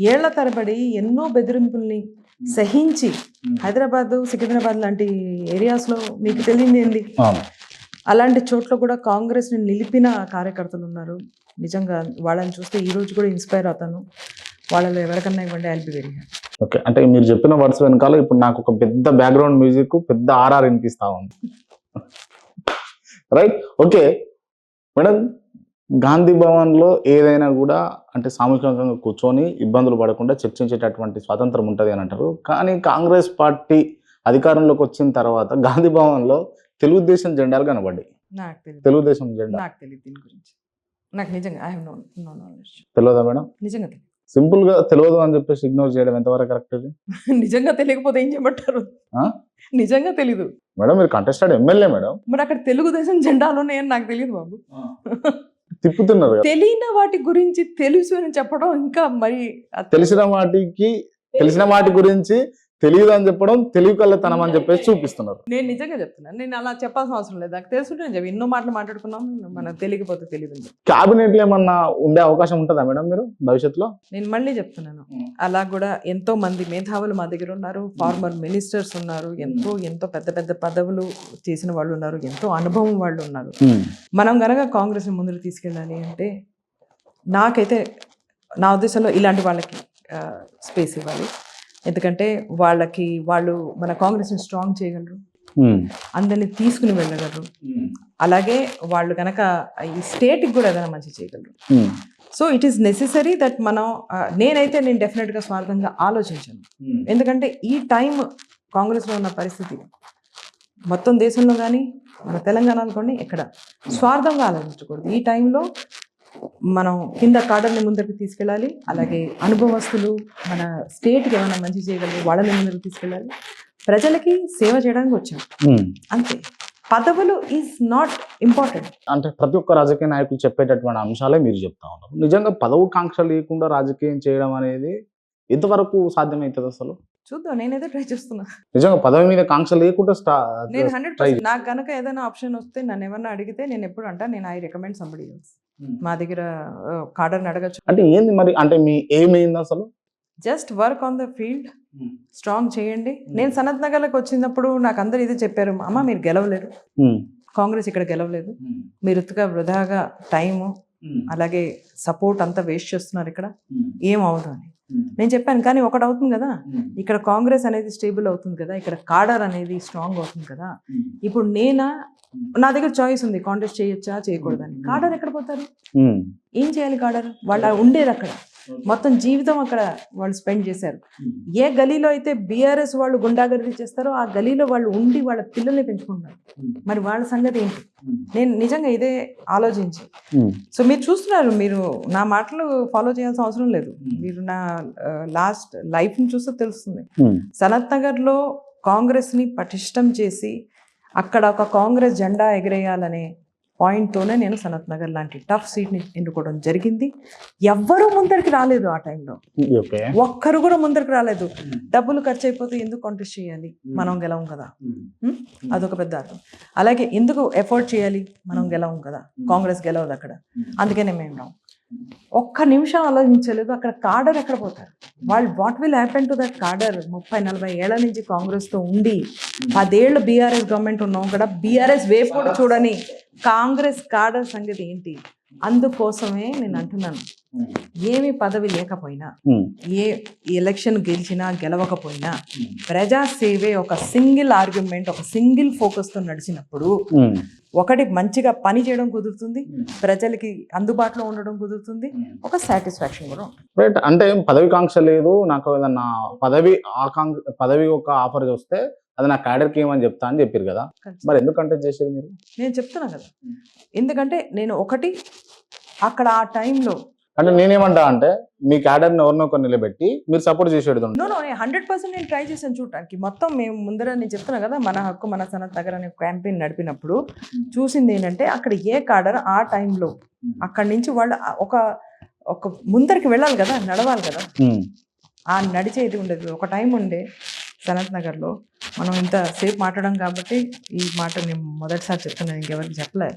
ఏళ్ళ తరబడి ఎన్నో బెదిరింపుల్ని సహించి హైదరాబాద్ సికింద్రాబాద్ లాంటి ఏరియాస్లో మీకు తెలియదు ఏంది అలాంటి చోట్ల కూడా కాంగ్రెస్ని నిలిపిన కార్యకర్తలు ఉన్నారు నిజంగా వాళ్ళని చూస్తే ఈ రోజు కూడా ఇన్స్పైర్ అవుతాను. వాళ్ళలో ఎవరికన్నా ఇవ్వండి ఐల్ బి వెరీ ఓకే. అంటే మీరు చెప్పిన వర్డ్స్ వెనకాల ఇప్పుడు నాకు ఒక పెద్ద బ్యాక్గ్రౌండ్ మ్యూజిక్ పెద్ద ఆర్ఆర్ వినిపిస్తా ఉంది. రైట్ ఓకే మేడం గాంధీ భవన్లో ఏదైనా కూడా అంటే సామూహికంగా కూర్చొని ఇబ్బందులు పడకుండా చర్చించేటటువంటి స్వాతంత్రం ఉంటుంది అని అంటారు. కానీ కాంగ్రెస్ పార్టీ అధికారంలోకి వచ్చిన తర్వాత గాంధీ భవన్లో తెలుగుదేశం జెండాలు కనబడ్డాయి. తెలుగుదేశం జెండా. నాకు తెలియదు దీని గురించి. నాకు నిజంగా I have no no knowledge తెలియదా మేడం? నిజంగా సింపుల్గా తెలియదు అని చెప్పేసి ఇగ్నోర్ చేయడం ఎంతవరకు కరెక్ట్ ఇది నిజంగా తెలియకపోతే ఏం చేయమంటారు? నిజంగా తెలీదు. మేడం మీరు కంటెస్టెడ్ ఎమ్మెల్యే మేడం. మరి అక్కడ తెలుగుదేశం జెండాలు ఉన్నాయని నాకు తెలియదు బాబు. తిప్పుతున్నారు తెలియని వాటి గురించి తెలుసు అని చెప్పడం ఇంకా మరి తెలిసిన వాటికి తెలిసిన వాటి గురించి తెలియదు అని చెప్పడం తెలివి కళ్ళతనం అని చెప్పేసి చూపిస్తున్నారు. నేను నిజంగా చెప్తున్నాను నేను అలా చెప్పాల్సిన అవసరం లేదు. నాకు తెలుసుంటే నేను ఎన్నో మాటలు మాట్లాడుకున్నాం మనకు తెలియకపోతే తెలియదు. క్యాబినెట్లో ఏమన్నా ఉండే అవకాశం ఉంటుందా మేడం మీరు భవిష్యత్తులో? నేను మళ్ళీ చెప్తున్నాను. అలా కూడా ఎంతో మంది మేధావులు మా దగ్గర ఉన్నారు ఫార్మర్ మినిస్టర్స్ ఉన్నారు ఎంతో ఎంతో పెద్ద పెద్ద పదవులు చేసిన వాళ్ళు ఉన్నారు ఎంతో అనుభవం వాళ్ళు ఉన్నారు. మనం గనక కాంగ్రెస్ని ముందుకు తీసుకెళ్ళాలి అంటే నాకైతే నా ఉద్దేశంలో ఇలాంటి వాళ్ళకి స్పేస్ ఇవ్వాలి. ఎందుకంటే వాళ్ళకి వాళ్ళు మన కాంగ్రెస్ని స్ట్రాంగ్ చేయగలరు. అందరిని తీసుకుని వెళ్ళగలరు. అలాగే వాళ్ళు కనుక ఈ స్టేట్కి కూడా ఏదైనా మంచి చేయగలరు. So it is necessary that మనం నేనైతే నేను డెఫినెట్గా స్వార్థంగా ఆలోచించాను. ఎందుకంటే ఈ టైం కాంగ్రెస్లో ఉన్న పరిస్థితి మొత్తం దేశంలో కానీ మన తెలంగాణ అనుకోండి ఎక్కడ? స్వార్థంగా ఆలోచించకూడదు. ఈ టైంలో మనం కింద కాడర్ని ముందరికి తీసుకెళ్ళాలి అలాగే అనుభవస్తులు మన స్టేట్కి ఏమైనా మంచి చేయగలరు వాళ్ళని ముందరికి తీసుకెళ్ళాలి. ప్రజలకి సేవ చేయడానికి వచ్చాం. అంతే. పదవులు ఈజ్ నాట్ ఇంపార్టెంట్ అంటే ప్రతి ఒక్క రాజకీయ నాయకులు చెప్పేటటువంటి అంశాలే మీరు చెప్తా ఉన్నారు. నిజంగా పదవు కాంక్ష లేకుండా రాజకీయం చేయడం అనేది ఎంతవరకు సాధ్యమవుతుంది అసలు? చూద్దాం నేనైతే ట్రై చేస్తున్నా. నిజంగా పదవి మీద కాంక్ష లేకుండా నేను హండ్రెడ్ నాకు కనుక ఏదైనా ఆప్షన్ వస్తే నన్ను ఎవరన్నా అడిగితే నేను ఎప్పుడు అంటా నేను ఐ రికమెండ్ సంబడి మా దగ్గర కార్డర్ని అడగచ్చు. అంటే ఏంది మరి? అంటే మీ ఏం ఏంది అసలు? Just work on the field strong చేయండి. నేను సనత్ నగర్లకు వచ్చినప్పుడు నాకు అందరు ఇదే చెప్పారు. అమ్మ మీరు గెలవలేరు. కాంగ్రెస్ ఇక్కడ గెలవలేదు. మీరు ఉత్తుగా వృధాగా టైము అలాగే సపోర్ట్ అంతా వేస్ట్ చేస్తున్నారు ఇక్కడ. ఏం అవ్వదు అని. నేను చెప్పాను కానీ ఒకటి అవుతుంది కదా. ఇక్కడ కాంగ్రెస్ అనేది స్టేబుల్ అవుతుంది కదా. ఇక్కడ కాడర్ అనేది స్ట్రాంగ్ అవుతుంది కదా. ఇప్పుడు నేనా? నా దగ్గర చాయిస్ ఉంది. కాంటెస్ట్ చేయొచ్చా? చేయకూడదని. కాడర్ ఎక్కడ పోతారు? ఏం చేయాలి కాడర్? వాళ్ళ ఉండేది అక్కడ. మొత్తం జీవితం అక్కడ వాళ్ళు స్పెండ్ చేశారు. ఏ గలీలో అయితే బీఆర్ఎస్ వాళ్ళు గుండాగర్దీ చేస్తారో ఆ గలీలో వాళ్ళు ఉండి వాళ్ళ పిల్లల్ని పెంచుకుంటున్నారు. మరి వాళ్ళ సంగతి ఏంటి? నేను నిజంగా ఇదే ఆలోచించి. సో మీరు చూస్తున్నారు మీరు నా మాటలు ఫాలో చేయాల్సిన అవసరం లేదు. మీరు నా లాస్ట్ లైఫ్ని చూస్తే తెలుస్తుంది. సనత్ నగర్లో కాంగ్రెస్ని పటిష్టం చేసి అక్కడ ఒక కాంగ్రెస్ జెండా ఎగరేయాలనే పాయింట్తోనే నేను సనత్ నగర్ లాంటి టఫ్ సీట్ని ఎన్నుకోవడం జరిగింది. ఎవ్వరూ ముందరికి రాలేదు ఆ టైంలో. ఒక్కరు కూడా ముందరికి రాలేదు. డబ్బులు ఖర్చు అయిపోతే ఎందుకు కాంటెస్ట్ చేయాలి? మనం గెలవం కదా? అదొక పెద్ద అర్థం. అలాగే ఎందుకు ఎఫోర్డ్ చేయాలి? మనం గెలవం కదా. కాంగ్రెస్ గెలవదు అక్కడ. అందుకనే మేము రాం ఒక్క నిమిషం ఆలోచించలేదు. అక్కడ కాడర్ ఎక్కడ పోతారు? వాళ్ళు what will happen to that cadre? ముప్పై నలభై ఏళ్ళ నుంచి కాంగ్రెస్తో ఉండి పదేళ్ళు బీఆర్ఎస్ గవర్నమెంట్ ఉన్నాం కూడా బీఆర్ఎస్ వేపు కూడా చూడని కాంగ్రెస్ కాడర్ సంగతి ఏంటి? అందుకోసమే నేను అంటున్నాను. ఏమి పదవి లేకపోయినా ఏ ఎలక్షన్ గెలిచినా గెలవకపోయినా ప్రజా సేవే ఒక సింగిల్ ఆర్గ్యుమెంట్ ఒక సింగిల్ ఫోకస్తో నడిచినప్పుడు ఒకటి మంచిగా పని చేయడం కుదురుతుంది ప్రజలకి అందుబాటులో ఉండడం కుదురుతుంది ఒక సాటిస్ఫాక్షన్ కూడా రైట్. అంటే పదవి కాంక్ష లేదు నాకు ఏదన్నా పదవి ఆకాంక్ష పదవి ఒక ఆఫర్ వస్తే అది నా క్యాడర్కి ఏమని చెప్తా అని చెప్పారు కదా. మరి ఎందుకు కంటెస్ట్ చేశారు మీరు? నేను చెప్తున్నా కదా. ఎందుకంటే నేను ఒకటి అక్కడ ఆ టైంలో అంటే నేనేమంటా అంటే మీ క్యాడర్ని ఎవరినో కొన్ని నిలబెట్టి మీరు సపోర్ట్ చేసేది నో నో హండ్రెడ్ పర్సెంట్ నేను ట్రై చేశాను చూడటానికి మొత్తం మేము ముందర నేను చెప్తున్నా కదా మన హక్కు మన సనత్ నగర్ అనే క్యాంపెయిన్ నడిపినప్పుడు చూసింది ఏంటంటే అక్కడ ఏ కాడర్ ఆ టైంలో అక్కడి నుంచి వాళ్ళు ఒక ఒక ముందరికి వెళ్ళాలి కదా నడవాలి కదా. ఆ నడిచేది ఉండేది. ఒక టైం ఉండే సనత్ నగర్లో మనం ఇంత సేపు మాట్లాడడం కాబట్టి ఈ మాట నేను మొదటిసారి చెప్తున్నాను ఇంకెవరికి చెప్పలే.